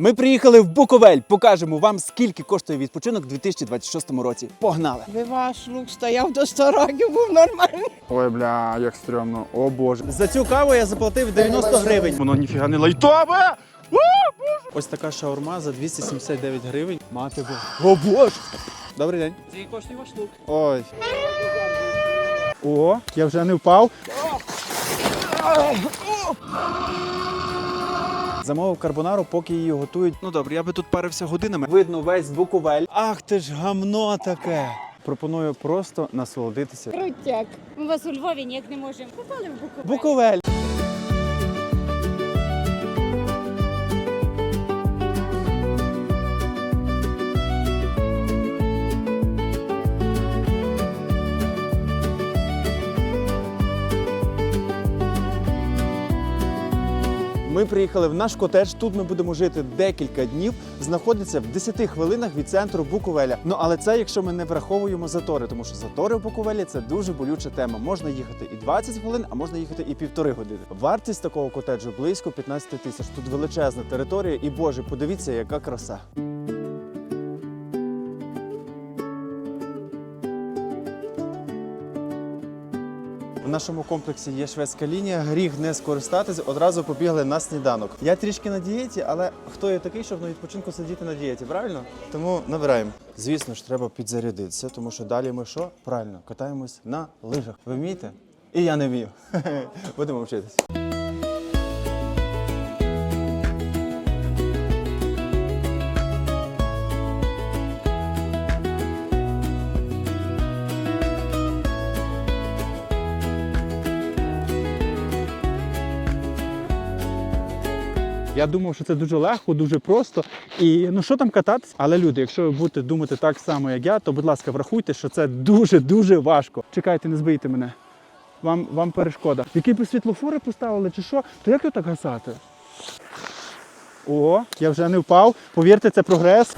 Ми приїхали в Буковель. Покажемо вам, скільки коштує відпочинок у 2026 році. Погнали! Би ваш лук стояв до 100 років, був нормальний. Ой, бля, як стрьомно. О боже. За цю каву я заплатив 90 гривень. Воно ніфіга не лайтове! Ось така шаурма за 279 гривень. Мати бо. О боже! Добрий день. Скільки коштує ваш лук? Ой. О, я вже не впав. Замовив карбонару, поки її готують. Ну добре, я би тут парився годинами. Видно весь Буковель. Ах ти ж гамно таке. Пропоную просто насолодитися. Крутяк. Ми вас у Львові ніяк не можемо. Попали в Буковель. Буковель. Ми приїхали в наш котедж. Тут ми будемо жити декілька днів. Знаходиться в 10 хвилинах від центру Буковеля. Ну але це якщо ми не враховуємо затори, тому що затори в Буковелі це дуже болюча тема. Можна їхати і 20 хвилин, а можна їхати і півтори години. Вартість такого котеджу близько 15 тисяч. Тут величезна територія, і боже, подивіться, яка краса. Нашому комплексі є шведська лінія. Гріх не скористатись, одразу побігли на сніданок. Я трішки на дієті, але хто я такий, щоб на відпочинку сидіти на дієті, правильно? Тому набираємо. Звісно ж, треба підзарядитися, тому що далі ми що? Правильно, катаємось на лижах. Ви вмієте? І я не вмію. Будемо вчитись. Я думав, що це дуже легко, дуже просто. І ну що там кататись? Але люди, якщо ви будете думати так само, як я, то будь ласка, врахуйте, що це дуже-дуже важко. Чекайте, не збийте мене. Вам, вам перешкода. Які б світлофори поставили чи що, то як його так гасати? О, я вже не впав. Повірте, це прогрес.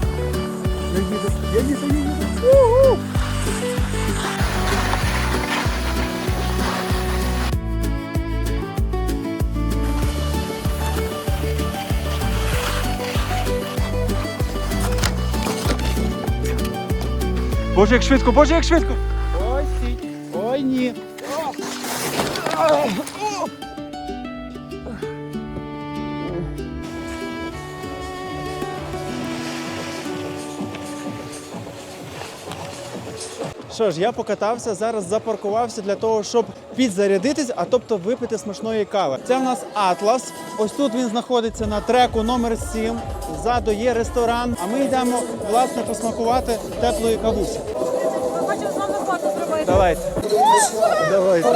Боже, як швидко, боже, як швидко! Ой, стій. Ой, ні. Що ж, я покатався, зараз запаркувався для того, щоб підзарядитись, а тобто випити смачної кави. Це в нас Атлас. Ось тут він знаходиться на треку номер 7. Ззаду є ресторан. А ми йдемо власне посмакувати теплої кавусі. Хочу з вами фото зробити. Давайте. Давайте.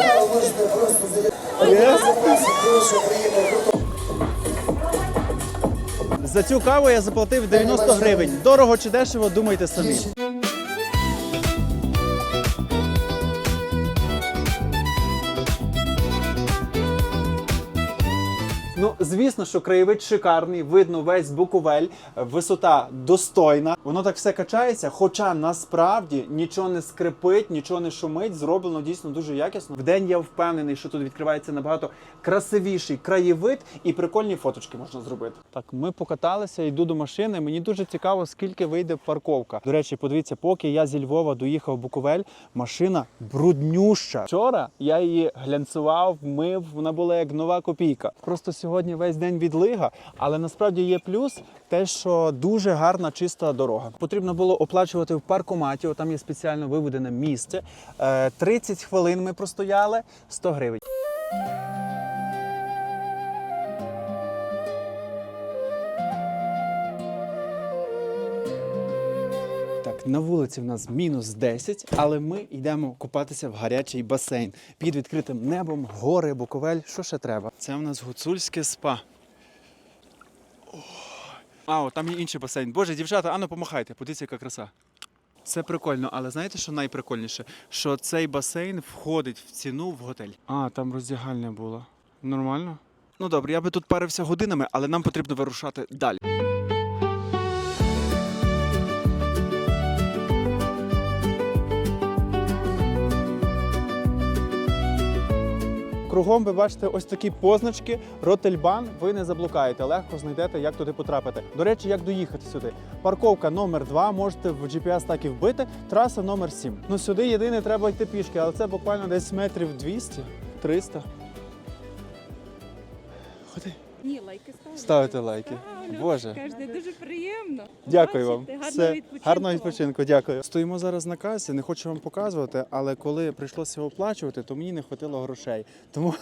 За цю каву я заплатив 90 гривень. Дорого чи дешево, думайте самі. Звісно, що краєвид шикарний, видно весь Буковель, висота достойна. Воно так все качається, хоча насправді нічого не скрипить, нічого не шумить. Зроблено дійсно дуже якісно. Вдень я впевнений, що тут відкривається набагато красивіший краєвид і прикольні фоточки можна зробити. Так, ми покаталися, йду до машини. Мені дуже цікаво, скільки вийде парковка. До речі, подивіться, поки я зі Львова доїхав Буковель, машина бруднюща. Вчора я її глянцював, мив, вона була як нова копійка. Просто сьогодні весь день відлига, але насправді є плюс те, що дуже гарна чиста дорога. Потрібно було оплачувати в паркоматі. Там є спеціально виведене місце. Е, 30 хвилин ми простояли, 100 гривень. На вулиці в нас мінус 10, але ми йдемо купатися в гарячий басейн під відкритим небом, гори, Буковель. Що ще треба? Це в нас гуцульське спа. А, о, там є інший басейн. Боже, дівчата, ану помахайте, подивіться, яка краса. Це прикольно, але знаєте, що найприкольніше? Що цей басейн входить в ціну в готель. А, там роздягальня було. Нормально? Ну добре, я би тут парився годинами, але нам потрібно вирушати далі. Кругом ви бачите ось такі позначки, Ротельбан. Ви не заблукаєте, легко знайдете, як туди потрапити. До речі, як доїхати сюди. Парковка номер 2 можете в GPS так і вбити. Траса номер 7. Ну сюди єдине треба йти пішки, але це буквально десь метрів 200, 300. Ходи. Ні, лайки. Ставити лайки. Боже. Кажете, дуже приємно. Дякую вам. Бачите, Все. Відпочинку. Гарного відпочинку, дякую. Стоїмо зараз на касі, не хочу вам показувати, але коли прийшлося оплачувати, то мені не вистачило грошей. Тому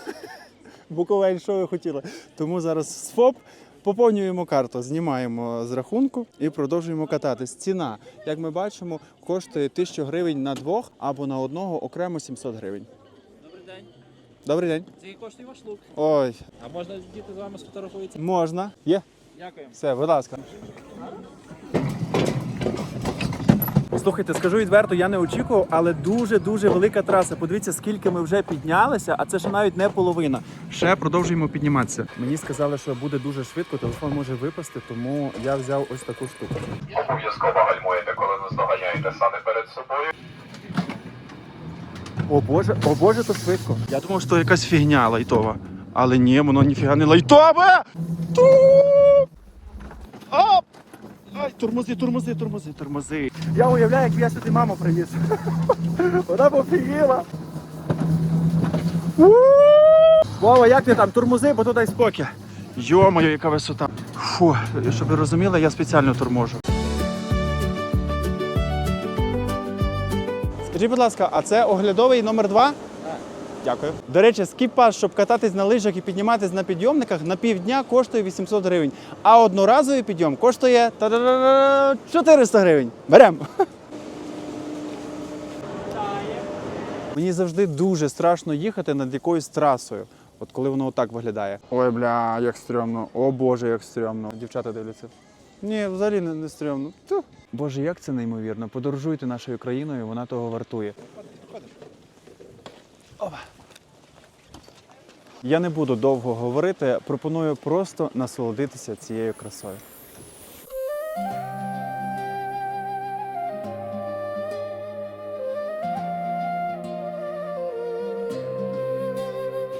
Буковель, що ви хотіли? Тому зараз з ФОП поповнюємо карту, знімаємо з рахунку і продовжуємо кататись. Ціна, як ми бачимо, коштує 1000 гривень на двох або на одного окремо 700 гривень. Добрий день. Скільки коштує ваш лук? Ой, А можна діти з вами сфотографуються? можна. Є. Дякую. Все, будь ласка. Слухайте, скажу відверто, я не очікував, але дуже дуже велика траса. Подивіться, скільки ми вже піднялися, а це ще навіть не половина. Ще продовжуємо підніматися. Мені сказали, що буде дуже швидко, телефон може випасти, тому я взяв ось таку штуку. Обов'язково гальмуєте, коли наздоганяєте сани перед собою. О боже, о боже, то швидко. Я думав, що якась фігня лайтова. Але ні, воно ніфіга не лайтове! Оп! Ай, тормози, тормози, тормози, тормози. Я уявляю, як я сюди маму привіз. Вона пофігіла. Вова, як ти там? Тормози, бо туди спокій. Йо-моє, яка висота. Фу, щоб ви розуміли, я спеціально торможу. Скажіть, будь ласка, а це оглядовий номер два? Дякую. До речі, скіп-пас, щоб кататись на лижах і підніматись на підйомниках, на півдня коштує 800 гривень. А одноразовий підйом коштує 400 гривень. Берем. Мені завжди дуже страшно їхати над якоюсь трасою. От коли воно отак виглядає. Ой, бля, як стрьомно. О Боже, як стрьомно. Дівчата дивляться. Ні, взагалі не, не стрьомно. Ту. Боже, як це неймовірно. Подорожуйте нашою країною, вона того вартує. Я не буду довго говорити, пропоную просто насолодитися цією красою.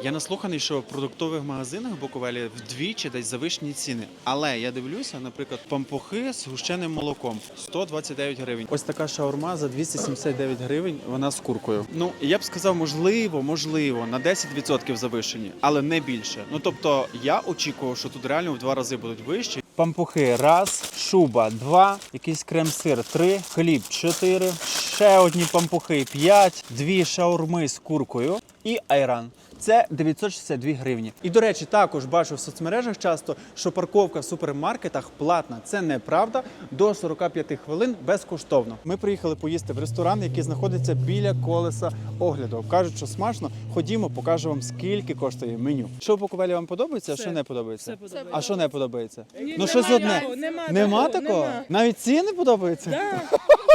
Я наслуханий, що в продуктових магазинах Буковелі вдвічі десь завищені ціни. Але я дивлюся, наприклад, пампухи з гущеним молоком 129 гривень. Ось така шаурма за 279 гривень. Вона з куркою. Ну я б сказав, можливо, можливо, на 10% завищені, але не більше. Ну тобто, я очікував, що тут реально в два рази будуть вищі. Пампухи раз, шуба два, якийсь крем-сир три, хліб чотири, ще одні пампухи п'ять, дві шаурми з куркою і айран. Це 962 гривні. І до речі, також бачу в соцмережах часто, що парковка в супермаркетах платна. Це неправда. До 45 хвилин безкоштовно. Ми приїхали поїсти в ресторан, який знаходиться біля колеса огляду. Кажуть, що смачно. Ходімо, покажу вам, скільки коштує меню. Що в Буковелі вам подобається, а що не подобається? А що не подобається? ну щось одне. Нема, Нема такого. Навіть ціни подобаються?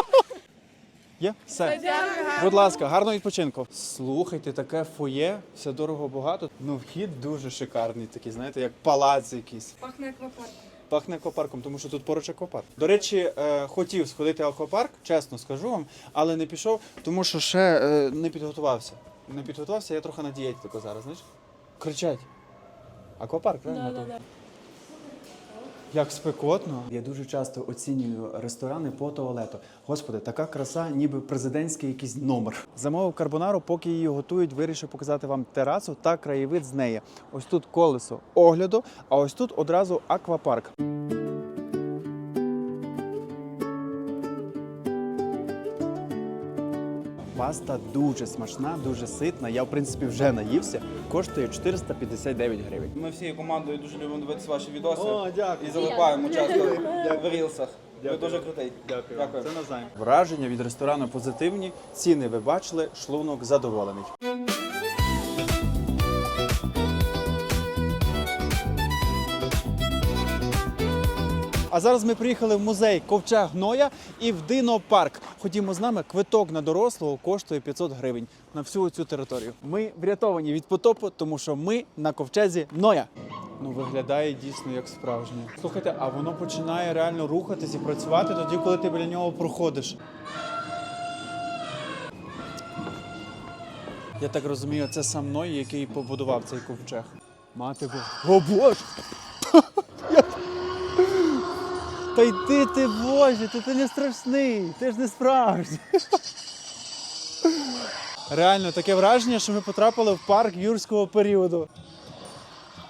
Є? Все. Будь ласка, гарного відпочинку. Слухайте, таке фоє, все дорого багато. Ну, вхід дуже шикарний, такий, знаєте, як палац якийсь. Пахне аквапарком. Пахне аквапарком, тому що тут поруч аквапарк. До речі, е, хотів сходити в аквапарк, чесно скажу вам, але не пішов, тому що ще е, не підготувався. Не підготувався, я трохи на дієті тако зараз, знаєш? Кричать. Аквапарк, правильно? Як спекотно. Я дуже часто оцінюю ресторани по туалету. Господи, така краса, ніби президентський якийсь номер. Замовив карбонару, поки її готують, вирішив показати вам терасу та краєвид з неї. Ось тут колесо огляду, а ось тут одразу аквапарк. Паста дуже смачна, дуже ситна. Я, в принципі, вже наївся. Коштує 459 гривень. Ми всією командою дуже любимо дивитися ваші відоси дякую. і залипаємо часто в рілсах. Ви дуже крутий. Дякую. Дякую. Це навзаєм. Враження від ресторану позитивні. Ціни ви бачили, шлунок задоволений. Зараз ми приїхали в музей Ковчег Гноя і в Динопарк. Ходімо з нами. Квиток на дорослого коштує 500 гривень на всю цю територію. Ми врятовані від потопу, тому що ми на ковчезі Ноя. Ну, виглядає дійсно як справжнє. Слухайте, а воно починає реально рухатись і працювати тоді, коли ти біля нього проходиш. Я так розумію, це сам Ной, який побудував цей ковчег. Мати Бог. О Боже! Та йди ти, Боже, ти, ти не страшний, ти ж не справжній. Реально, таке враження, що ми потрапили в парк юрського періоду.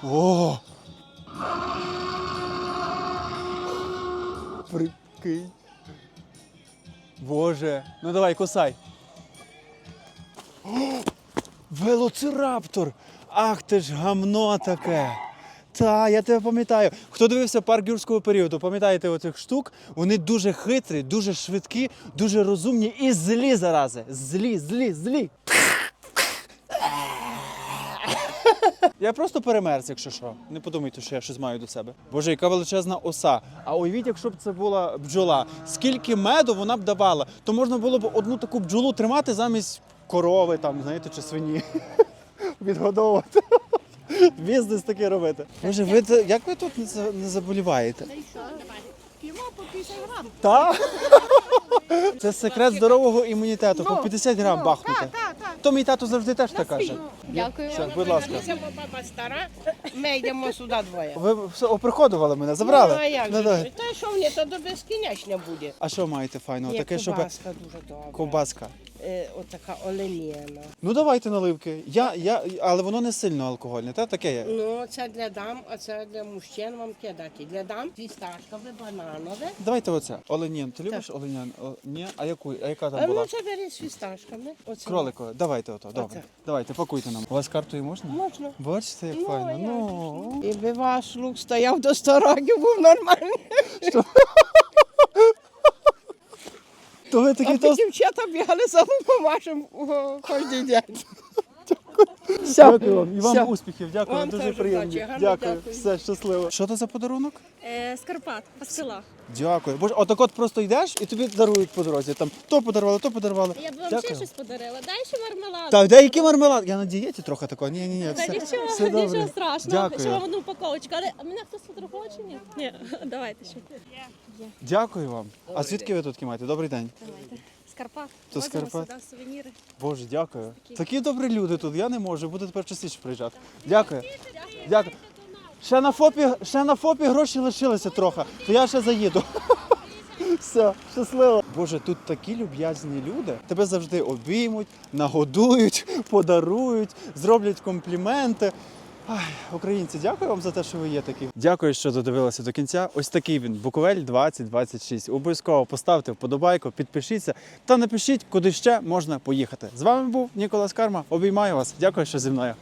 О! Прикинь. Боже, ну давай, кусай. О, велоцираптор! Ах ти ж гамно таке! Та, я тебе пам'ятаю. Хто дивився парк юрського періоду, пам'ятаєте оцих штук? Вони дуже хитрі, дуже швидкі, дуже розумні і злі зарази. Злі, злі, злі. Я просто перемерз, якщо що. Не подумайте, що я щось маю до себе. Боже, яка величезна оса. А уявіть, якщо б це була бджола, скільки меду вона б давала, то можна було б одну таку бджолу тримати замість корови, там, знаєте, чи свині. Відгодовувати. Бізнес такий робити. Боже, ви як ви тут не за- не заболіваєте? П'ємо по 50 грам. Так? Це секрет здорового імунітету. По Ну, 50 грам ну, бахнути. Так, так, так. То мій тато завжди теж так каже. Дякую. Все, будь ласка. Це баба стара, ми йдемо сюди двоє. Ви все оприходували мене, забрали? Ну, а як Ну, же? давай. Та що мені, то до безкінечно буде. А що маєте файного? Є Таке, щоб ковбаска дуже добра. ковбаска. Е, отака оленіна. Ну давайте наливки. Я, я, але воно не сильно алкогольне, та таке є. Ну, це для дам, а це для мужчин вам кидати. Для дам фісташкове, бананове. Давайте оце. Оленін. Ти любиш оленян? О, ні? А яку? А яка А там була? ну це бери з фісташками. Оце. Кроликове. Давайте ото. Добре. Оце. Давайте, пакуйте нам. У вас картою можна? Можна. Бачите, як Ну, а файно. як Ну. І би ваш лук стояв до 100 років, був нормальний. То ви такі А то. дівчата бігали за о, кожен день. Дякую вам. І вам Все. успіхів. Дякую, Вам дуже теж приємно. удачі. Гарно Дякую. дякую. Все, щасливо. Що це за подарунок? Е, Скарпат, пастила. Дякую. Боже, отак от просто йдеш і тобі дарують по дорозі. Там то подарували, то подарували. Я б вам Дякую. ще щось подарила. Дай ще мармелад. Та деякі мармелад. Я на дієті трохи такого. Ні, ні, ні. Та Все, нічого, все добре. нічого страшного. Дякую. Ще вам одну упаковочку. Але а мене хтось фотографував чи ні? Ні, давайте ще. Дякую вам. А звідки ви тут маєте? Добрий день. Давайте. Скарпат. То Возимо Скарпат. сюди сувеніри. Боже, дякую. Такі добрі люди тут. Я не можу. Буду тепер частіше приїжджати. Дякую. Дякую. Ще на ФОПі, ще на ФОПі гроші лишилися трохи, то я ще заїду. Все, щасливо. Боже, тут такі люб'язні люди. Тебе завжди обіймуть, нагодують, подарують, зроблять компліменти. Ай, українці, дякую вам за те, що ви є такі. Дякую, що додивилися до кінця. Ось такий він Буковель 2026. Обов'язково поставте вподобайку, підпишіться та напишіть, куди ще можна поїхати. З вами був Ніколас Карма. Обіймаю вас. Дякую, що зі мною.